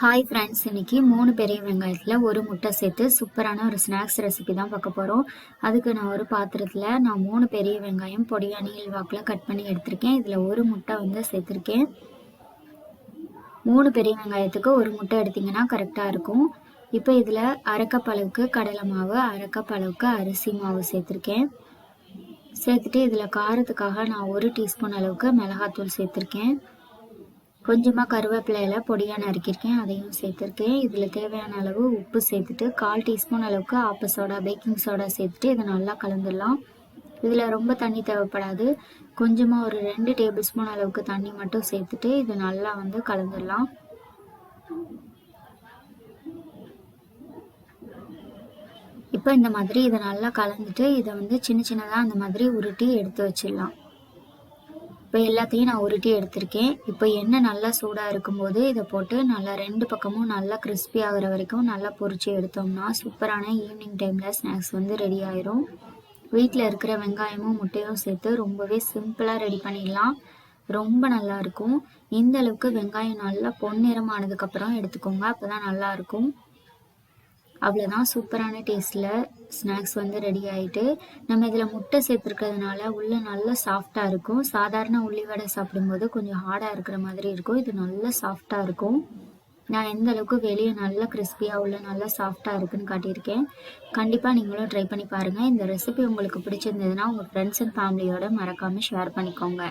Hi friends இன்றைக்கி மூணு பெரிய வெங்காயத்தில் ஒரு முட்டை சேர்த்து சூப்பரான ஒரு ஸ்நாக்ஸ் ரெசிபி தான் பார்க்க போகிறோம் அதுக்கு நான் ஒரு பாத்திரத்தில் நான் மூணு பெரிய வெங்காயம் பொடியா நீள் வாக்கில் கட் பண்ணி எடுத்திருக்கேன். இதில் ஒரு முட்டை வந்து சேர்த்துருக்கேன். மூணு பெரிய வெங்காயத்துக்கு ஒரு முட்டை எடுத்திங்கன்னா கரெக்டாக இருக்கும். இப்போ இதில் அரைக்கப் அளவுக்கு கடலை மாவு அரைக்கப் அளவுக்கு அரிசி மாவு சேர்த்துருக்கேன். சேர்த்துட்டு இதில் காரத்துக்காக நான் ஒரு டீஸ்பூன் அளவுக்கு மிளகாத்தூள் சேர்த்துருக்கேன். கொஞ்சமாக கருவேப்பிலையில் பொடியாக நறுக்கியிருக்கேன் அதையும் சேர்த்துருக்கேன். இதில் தேவையான அளவு உப்பு சேர்த்துட்டு கால் டீஸ்பூன் அளவுக்கு ஆப்ப சோடா பேக்கிங் சோடா சேர்த்துட்டு இதை நல்லா கலந்துடலாம். இதில் ரொம்ப தண்ணி தேவைப்படாது. கொஞ்சமாக ஒரு ரெண்டு டேபிள் ஸ்பூன் அளவுக்கு தண்ணி மட்டும் சேர்த்துட்டு இது நல்லா வந்து கலந்துடலாம். இப்போ இந்த மாதிரி இதை நல்லா கலந்துட்டு இதை வந்து சின்ன சின்னதாக அந்த மாதிரி உருட்டி எடுத்து வச்சிடலாம். இப்போ எல்லாத்தையும் நான் உருட்டி எடுத்திருக்கேன். இப்போ எண்ணெய் நல்லா சூடாக இருக்கும்போது இதை போட்டு நல்லா ரெண்டு பக்கமும் நல்லா கிறிஸ்பி ஆகிற வரைக்கும் நல்லா பொரிச்சு எடுத்தோம்னா சூப்பரான ஈவினிங் டைமில் ஸ்நாக்ஸ் வந்து ரெடி ஆயிரும். வீட்டில் இருக்கிற வெங்காயமும் முட்டையும் சேர்த்து ரொம்பவே சிம்பிளாக ரெடி பண்ணிடலாம். ரொம்ப நல்லா இருக்கும். இந்த அளவுக்கு வெங்காயம் நல்லா பொன்னிறமானதுக்கப்புறம் எடுத்துக்கோங்க. அப்போ தான் நல்லாயிருக்கும் அவ்வளோதான் சூப்பரான டேஸ்ட்டில் ஸ்நாக்ஸ் வந்து ரெடி ஆகிட்டு நம்ம இதில் முட்டை சேர்த்துருக்கிறதுனால உள்ளே நல்லா சாஃப்டாக இருக்கும். சாதாரண உள்ளி வடை சாப்பிடும்போது கொஞ்சம் ஹார்டாக இருக்கிற மாதிரி இருக்கும். இது நல்லா சாஃப்டாக இருக்கும். நான் எந்த அளவுக்கு வெளியே நல்லா கிறிஸ்பியாக உள்ள நல்லா சாஃப்டாக இருக்குன்னு காட்டியிருக்கேன். கண்டிப்பாக நீங்களும் ட்ரை பண்ணி பாருங்கள் இந்த ரெசிபி உங்களுக்கு பிடிச்சிருந்ததுன்னா உங்கள் ஃப்ரெண்ட்ஸ் அண்ட் ஃபேமிலியோட மறக்காமல் ஷேர் பண்ணிக்கோங்க.